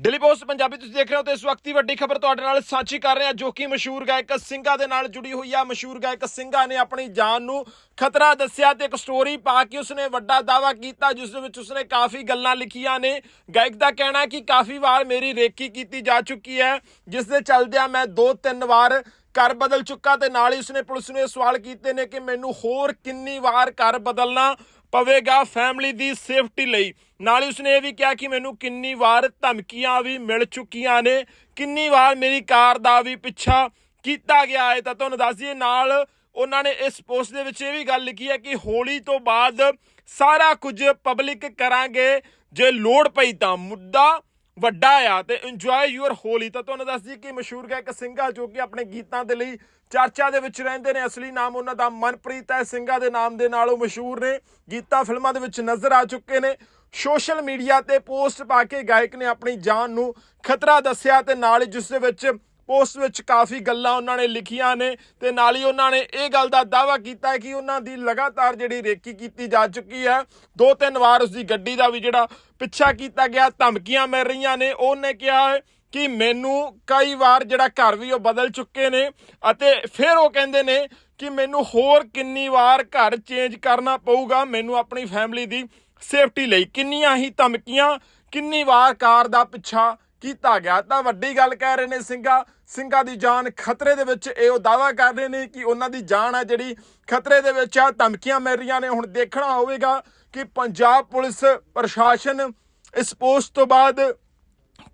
Daily post Punjabi ਤੁਸੀਂ ਦੇਖ ਰਹੇ ਹੋ ਤੇ ਇਸ ਵਕਤ ਦੀ ਵੱਡੀ ਖਬਰ ਤੁਹਾਡੇ ਨਾਲ ਸਾਂਝੀ ਕਰ ਰਹੇ ਹਾਂ ਜੋ ਕਿ ਮਸ਼ਹੂਰ ਗਾਇਕ ਸਿੰਘਾ ਦੇ ਨਾਲ ਜੁੜੀ ਹੋਈ ਆ। ਮਸ਼ਹੂਰ ਗਾਇਕ ਸਿੰਘਾ ਨੇ ਆਪਣੀ ਜਾਨ ਨੂੰ ਖਤਰਾ ਦੱਸਿਆ ਤੇ ਇੱਕ ਸਟੋਰੀ ਪਾ ਕੇ ਉਸਨੇ ਵੱਡਾ ਦਾਅਵਾ ਕੀਤਾ, ਜਿਸ ਦੇ ਵਿੱਚ ਉਸਨੇ ਕਾਫੀ ਗੱਲਾਂ ਲਿਖੀਆਂ ਨੇ। ਗਾਇਕ ਦਾ ਕਹਿਣਾ ਹੈ ਕਿ ਕਾਫੀ ਵਾਰ ਮੇਰੀ ਰੇਕੀ ਕੀਤੀ ਜਾ ਚੁੱਕੀ ਹੈ, ਜਿਸ ਦੇ ਚੱਲਦਿਆਂ ਮੈਂ ਦੋ ਤਿੰਨ ਵਾਰ ਘਰ ਬਦਲ ਚੁੱਕਾ ਤੇ ਨਾਲ ਹੀ ਉਸਨੇ ਪੁਲਿਸ ਨੂੰ ਇਹ ਸਵਾਲ ਕੀਤੇ ਨੇ ਕਿ ਮੈਨੂੰ ਹੋਰ ਕਿੰਨੀ ਵਾਰ ਘਰ ਬਦਲਣਾ ਪਵੇਗਾ ਫੈਮਿਲੀ ਦੀ ਸੇਫਟੀ ਲਈ। ਨਾਲ ਹੀ ਉਸਨੇ ਇਹ ਵੀ ਕਿਹਾ ਕਿ ਮੈਨੂੰ ਕਿੰਨੀ ਵਾਰ ਧਮਕੀਆਂ ਵੀ ਮਿਲ ਚੁੱਕੀਆਂ ਨੇ। ਕਿੰਨੀ ਵਾਰ ਮੇਰੀ ਕਾਰ ਦਾ ਵੀ ਪਿੱਛਾ ਕੀਤਾ ਗਿਆ ਹੈ। ਤਾਂ ਤੁਹਾਨੂੰ ਦੱਸ ਦਈਏ, ਨਾਲ ਉਹਨਾਂ ਨੇ ਇਸ ਪੋਸਟ ਦੇ ਵਿੱਚ ਇਹ ਵੀ ਗੱਲ ਲਿਖੀ ਹੈ ਕਿ ਹੋਲੀ ਤੋਂ ਬਾਅਦ ਸਾਰਾ ਕੁਝ ਪਬਲਿਕ ਕਰਾਂਗੇ। ਜੇ ਲੋੜ ਪਈ ਤਾਂ ਮੁੱਦਾ ਵੱਡਾ ਆ ਤੇ ਇੰਜੋਏ ਯੂਅਰ ਹੋਲੀ। ਤਾਂ ਤੁਹਾਨੂੰ ਦੱਸ ਦਈਏ ਕਿ ਮਸ਼ਹੂਰ ਗਾਇਕ ਸਿੰਘਾ ਜੋ ਕਿ ਆਪਣੇ ਗੀਤਾਂ ਦੇ ਲਈ ਚਰਚਾ ਦੇ ਵਿੱਚ ਰਹਿੰਦੇ ਨੇ, ਅਸਲੀ ਨਾਮ ਉਹਨਾਂ ਦਾ ਮਨਪ੍ਰੀਤ ਹੈ। ਸਿੰਘਾ ਦੇ ਨਾਮ ਦੇ ਨਾਲ ਉਹ ਮਸ਼ਹੂਰ ਨੇ, ਗੀਤਾਂ ਫਿਲਮਾਂ ਦੇ ਵਿੱਚ ਨਜ਼ਰ ਆ ਚੁੱਕੇ ਨੇ। ਸੋਸ਼ਲ ਮੀਡੀਆ ਤੇ ਪੋਸਟ ਪਾ ਕੇ ਗਾਇਕ ਨੇ ਆਪਣੀ ਜਾਨ ਨੂੰ ਖਤਰਾ ਦੱਸਿਆ ਤੇ ਨਾਲ ਜਿਸ ਦੇ ਵਿੱਚ ਉਸ ਵਿੱਚ ਕਾਫੀ ਗੱਲਾਂ ਉਹਨਾਂ ਨੇ ਲਿਖੀਆਂ ਨੇ ਤੇ ਨਾਲ ਹੀ ਉਹਨਾਂ ਨੇ ਇਹ ਗੱਲ ਦਾ ਦਾਅਵਾ ਕੀਤਾ ਕਿ ਉਹਨਾਂ ਦੀ ਲਗਾਤਾਰ ਜਿਹੜੀ ਰੇਕੀ ਕੀਤੀ ਜਾ ਚੁੱਕੀ ਹੈ ਦੋ ਤਿੰਨ ਵਾਰ ਉਸ ਦੀ ਗੱਡੀ ਦਾ ਵੀ ਜਿਹੜਾ ਪਿੱਛਾ ਕੀਤਾ ਗਿਆ, ਧਮਕੀਆਂ ਮਿਲ ਰਹੀਆਂ ਨੇ। ਉਹਨੇ ਕਿਹਾ ਕਿ ਮੈਨੂੰ ਕਈ ਵਾਰ ਜਿਹੜਾ ਘਰ ਵੀ ਉਹ ਬਦਲ ਚੁੱਕੇ ਨੇ ਅਤੇ ਫਿਰ ਉਹ ਕਹਿੰਦੇ ਨੇ ਕਿ ਮੈਨੂੰ ਹੋਰ ਕਿੰਨੀ ਵਾਰ ਘਰ ਚੇਂਜ ਕਰਨਾ ਪਊਗਾ, ਮੈਨੂੰ ਆਪਣੀ ਫੈਮਿਲੀ ਦੀ ਸੇਫਟੀ ਲਈ ਕਿੰਨੀਆਂ ਹੀ ਧਮਕੀਆਂ, ਕਿੰਨੀ ਵਾਰ ਕਾਰ ਦਾ ਪਿੱਛਾ ਕੀਤਾ ਗਿਆ। ਤਾਂ ਵੱਡੀ ਗੱਲ ਕਹਿ ਰਹੇ ਨੇ ਸਿੰਘਾ। ਸਿੰਘਾਂ ਦੀ ਜਾਨ ਖਤਰੇ ਦੇ ਵਿੱਚ ਇਹ ਉਹ ਦਾਵਾ ਕਰ ਰਹੇ ਨੇ ਕਿ ਉਹਨਾਂ ਦੀ ਜਾਨ ਆ ਜਿਹੜੀ ਖਤਰੇ ਦੇ ਵਿੱਚ ਆ। ਧਮਕੀਆਂ ਮਿਲ ਰਹੀਆਂ ਨੇ। ਹੁਣ ਦੇਖਣਾ ਹੋਵੇਗਾ ਕਿ ਪੰਜਾਬ ਪੁਲਿਸ ਪ੍ਰਸ਼ਾਸਨ ਇਸ ਪੋਸਟ ਤੋਂ ਬਾਅਦ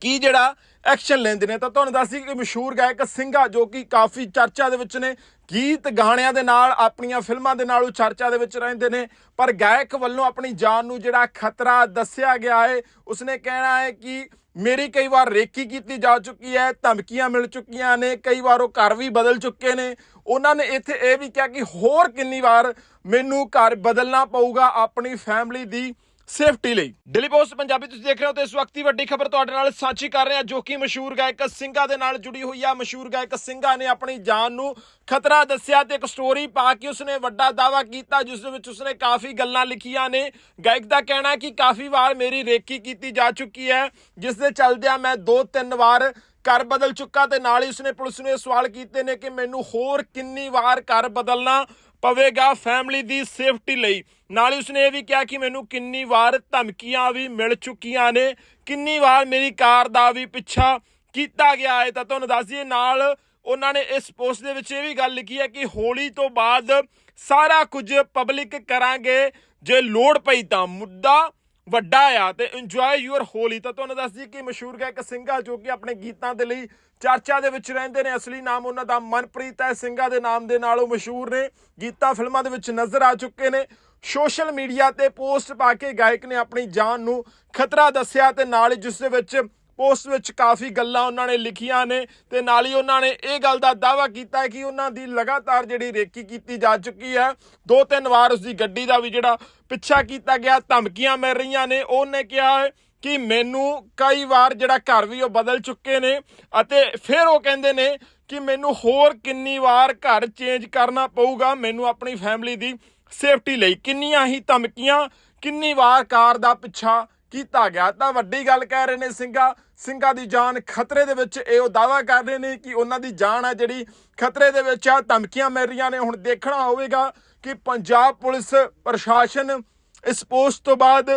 ਕੀ ਜਿਹੜਾ ਐਕਸ਼ਨ ਲੈਂਦੇ ਨੇ। ਤਾਂ ਤੁਹਾਨੂੰ ਦੱਸਦੀ ਕਿ ਮਸ਼ਹੂਰ ਗਾਇਕ ਸਿੰਘਾ ਜੋ ਕਿ ਕਾਫੀ ਚਰਚਾ ਦੇ ਵਿੱਚ ਨੇ। ਗੀਤ ਗਾਣਿਆਂ ਦੇ ਨਾਲ, ਆਪਣੀਆਂ ਫਿਲਮਾਂ ਦੇ ਨਾਲ ਉਹ ਚਰਚਾ ਦੇ ਵਿੱਚ ਰਹਿੰਦੇ ਨੇ। ਪਰ ਗਾਇਕ ਵੱਲੋਂ ਆਪਣੀ ਜਾਨ ਨੂੰ ਜਿਹੜਾ ਖਤਰਾ ਦੱਸਿਆ ਗਿਆ ਹੈ ਉਸਨੇ ਕਹਿਣਾ ਹੈ ਕਿ ਮੇਰੀ ਕਈ ਵਾਰ ਰੇਕੀ ਕੀਤੀ ਜਾ ਚੁੱਕੀ ਹੈ, ਧਮਕੀਆਂ ਮਿਲ ਚੁੱਕੀਆਂ ਨੇ, ਕਈ ਵਾਰ ਉਹ ਘਰ ਵੀ ਬਦਲ ਚੁੱਕੇ ਨੇ। ਉਹਨਾਂ ਨੇ ਇੱਥੇ ਇਹ ਵੀ ਕਿਹਾ ਕਿ ਹੋਰ ਕਿੰਨੀ ਵਾਰ ਮੈਨੂੰ ਘਰ ਬਦਲਣਾ ਪਊਗਾ ਆਪਣੀ ਫੈਮਿਲੀ ਦੀ। ਸੇਫਟੀ ਲਈ। ਡੇਲੀ ਪੋਸਟ ਪੰਜਾਬੀ, ਤੁਸੀਂ ਦੇਖ ਰਹੇ ਹੋ ਤੇ ਇਸ ਵਕਤ ਦੀ ਵੱਡੀ ਖਬਰ ਤੁਹਾਡੇ ਨਾਲ ਸਾਂਝੀ ਕਰ ਰਹੇ ਹਾਂ ਜੋ ਕਿ ਮਸ਼ਹੂਰ ਗਾਇਕ ਸਿੰਘਾ ਦੇ ਨਾਲ ਜੁੜੀ ਹੋਈ ਆ। ਮਸ਼ਹੂਰ ਗਾਇਕ ਸਿੰਘਾ ਨੇ ਆਪਣੀ ਜਾਨ ਨੂੰ ਖਤਰਾ ਦੱਸਿਆ ਤੇ ਇੱਕ ਸਟੋਰੀ ਪਾ ਕੇ ਉਸਨੇ ਵੱਡਾ ਦਾਅਵਾ ਕੀਤਾ, ਜਿਸ ਦੇ ਵਿੱਚ ਉਸਨੇ ਕਾਫੀ ਗੱਲਾਂ ਲਿਖੀਆਂ ਨੇ। ਗਾਇਕ ਦਾ ਕਹਿਣਾ ਹੈ ਕਿ ਕਾਫੀ ਵਾਰ ਮੇਰੀ ਰੇਕੀ ਕੀਤੀ ਜਾ ਚੁੱਕੀ ਹੈ, ਜਿਸ ਦੇ ਚੱਲਦਿਆਂ ਮੈਂ ਦੋ ਤਿੰਨ ਵਾਰ ਘਰ ਬਦਲ ਚੁੱਕਾ ਤੇ ਨਾਲ ਹੀ ਉਸਨੇ ਪੁਲਿਸ ਨੂੰ ਇਹ ਸਵਾਲ ਕੀਤੇ ਨੇ ਕਿ ਮੈਨੂੰ ਹੋਰ ਕਿੰਨੀ ਵਾਰ ਘਰ ਬਦਲਣਾ ਪਵੇਗਾ ਫੈਮਿਲੀ ਦੀ ਸੇਫਟੀ ਲਈ। ਨਾਲ ਹੀ ਉਸਨੇ ਇਹ ਵੀ ਕਿਹਾ ਕਿ ਮੈਨੂੰ ਕਿੰਨੀ ਵਾਰ ਧਮਕੀਆਂ ਵੀ ਮਿਲ ਚੁੱਕੀਆਂ ਨੇ, ਕਿੰਨੀ ਵਾਰ ਮੇਰੀ ਕਾਰ ਦਾ ਵੀ ਪਿੱਛਾ ਕੀਤਾ ਗਿਆ ਹੈ। ਤਾਂ ਤੁਹਾਨੂੰ ਦੱਸ ਦਈਏ ਨਾਲ ਉਹਨਾਂ ਨੇ ਇਸ ਪੋਸਟ ਦੇ ਵਿੱਚ ਇਹ ਵੀ ਗੱਲ ਲਿਖੀ ਹੈ ਕਿ ਹੋਲੀ ਤੋਂ ਬਾਅਦ ਸਾਰਾ ਕੁਝ ਪਬਲਿਕ ਕਰਾਂਗੇ ਜੇ ਲੋੜ ਪਈ ਤਾਂ। ਮੁੱਦਾ ਵੱਡਾ ਆ ਤੇ ਇੰਜੋਏ ਯੂਅਰ ਹੋਲੀ। ਤਾਂ ਤੁਹਾਨੂੰ ਦੱਸ ਦਈਏ ਕਿ ਮਸ਼ਹੂਰ ਗਾਇਕ ਸਿੰਘਾ ਜੋ ਕਿ ਆਪਣੇ ਗੀਤਾਂ ਦੇ ਲਈ ਚਰਚਾ ਦੇ ਵਿੱਚ ਰਹਿੰਦੇ ਨੇ, ਅਸਲੀ ਨਾਮ ਉਹਨਾਂ ਦਾ ਮਨਪ੍ਰੀਤ ਹੈ। ਸਿੰਘਾ ਦੇ ਨਾਮ ਦੇ ਨਾਲ ਉਹ ਮਸ਼ਹੂਰ ਨੇ। ਗੀਤਾਂ ਫਿਲਮਾਂ ਦੇ ਵਿੱਚ ਨਜ਼ਰ ਆ ਚੁੱਕੇ ਨੇ। ਸੋਸ਼ਲ ਮੀਡੀਆ ਤੇ ਪੋਸਟ ਪਾ ਕੇ ਗਾਇਕ ਨੇ ਆਪਣੀ ਜਾਨ ਨੂੰ ਖਤਰਾ ਦੱਸਿਆ ਤੇ ਨਾਲ ਹੀ ਜਿਸ ਦੇ ਵਿੱਚ ਉਸ ਵਿੱਚ ਕਾਫੀ ਗੱਲਾਂ ਉਹਨਾਂ ਨੇ ਲਿਖੀਆਂ ਨੇ ਤੇ ਨਾਲ ਹੀ ਉਹਨਾਂ ਨੇ ਇਹ ਗੱਲ ਦਾ ਦਾਅਵਾ ਕੀਤਾ ਹੈ ਕਿ ਉਹਨਾਂ ਦੀ ਲਗਾਤਾਰ ਜਿਹੜੀ ਰੇਕੀ ਕੀਤੀ ਜਾ ਚੁੱਕੀ ਹੈ, ਦੋ ਤਿੰਨ ਵਾਰ ਉਸ ਦੀ ਗੱਡੀ ਦਾ ਵੀ ਜਿਹੜਾ ਪਿੱਛਾ ਕੀਤਾ ਗਿਆ, ਧਮਕੀਆਂ ਮਿਲ ਰਹੀਆਂ ਨੇ। ਉਹਨੇ ਕਿਹਾ ਹੈ ਕਿ ਮੈਨੂੰ ਕਈ ਵਾਰ ਜਿਹੜਾ ਘਰ ਵੀ ਉਹ ਬਦਲ ਚੁੱਕੇ ਨੇ ਅਤੇ ਫਿਰ ਉਹ ਕਹਿੰਦੇ ਨੇ ਕਿ ਮੈਨੂੰ ਹੋਰ ਕਿੰਨੀ ਵਾਰ ਘਰ ਚੇਂਜ ਕਰਨਾ ਪਊਗਾ, ਮੈਨੂੰ ਆਪਣੀ ਫੈਮਿਲੀ ਦੀ ਸੇਫਟੀ ਲਈ ਕਿੰਨੀਆਂ ਹੀ ਧਮਕੀਆਂ, ਕਿੰਨੀ ਵਾਰ ਕਾਰ ਦਾ ਪਿੱਛਾ ਕੀਤਾ ਗਿਆ। ਤਾਂ ਵੱਡੀ ਗੱਲ ਕਹਿ ਰਹੇ ਨੇ ਸਿੰਘਾ। ਸਿੰਘਾਂ ਦੀ ਜਾਨ ਖਤਰੇ ਦੇ ਵਿੱਚ ਇਹ ਉਹ ਦਾਅਵਾ ਕਰ ਰਹੇ ਨੇ ਕਿ ਉਹਨਾਂ ਦੀ ਜਾਨ ਆ ਜਿਹੜੀ ਖਤਰੇ ਦੇ ਵਿੱਚ ਆ। ਧਮਕੀਆਂ ਮਿਲ ਰਹੀਆਂ ਨੇ। ਹੁਣ ਦੇਖਣਾ ਹੋਵੇਗਾ ਕਿ ਪੰਜਾਬ ਪੁਲਿਸ ਪ੍ਰਸ਼ਾਸਨ ਇਸ ਪੋਸਟ ਤੋਂ ਬਾਅਦ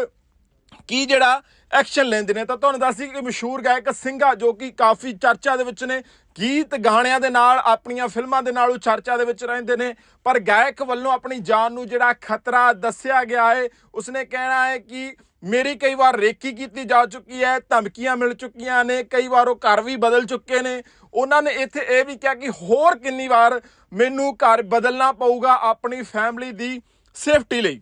ਕੀ ਜਿਹੜਾ ਐਕਸ਼ਨ ਲੈਂਦੇ ਨੇ। ਤਾਂ ਤੁਹਾਨੂੰ ਦੱਸਦੀ ਕਿ ਮਸ਼ਹੂਰ ਗਾਇਕ ਸਿੰਘਾ ਜੋ ਕਿ ਕਾਫੀ ਚਰਚਾ ਦੇ ਵਿੱਚ ਨੇ। ਗੀਤ ਗਾਣਿਆਂ ਦੇ ਨਾਲ, ਆਪਣੀਆਂ ਫਿਲਮਾਂ ਦੇ ਨਾਲ ਉਹ ਚਰਚਾ ਦੇ ਵਿੱਚ ਰਹਿੰਦੇ ਨੇ। ਪਰ ਗਾਇਕ ਵੱਲੋਂ ਆਪਣੀ ਜਾਨ ਨੂੰ ਜਿਹੜਾ ਖਤਰਾ ਦੱਸਿਆ ਗਿਆ ਹੈ, ਉਸਨੇ ਕਹਿਣਾ ਹੈ ਕਿ ਮੇਰੀ ਕਈ ਵਾਰ ਰੇਕੀ ਕੀਤੀ ਜਾ ਚੁੱਕੀ ਹੈ, ਧਮਕੀਆਂ ਮਿਲ ਚੁੱਕੀਆਂ ਨੇ, ਕਈ ਵਾਰ ਉਹ ਘਰ ਵੀ ਬਦਲ ਚੁੱਕੇ ਨੇ। ਉਹਨਾਂ ਨੇ ਇੱਥੇ ਇਹ ਵੀ ਕਿਹਾ ਕਿ ਹੋਰ ਕਿੰਨੀ ਵਾਰ ਮੈਨੂੰ ਘਰ ਬਦਲਣਾ ਪਊਗਾ ਆਪਣੀ ਫੈਮਿਲੀ ਦੀ ਸੇਫਟੀ ਲਈ।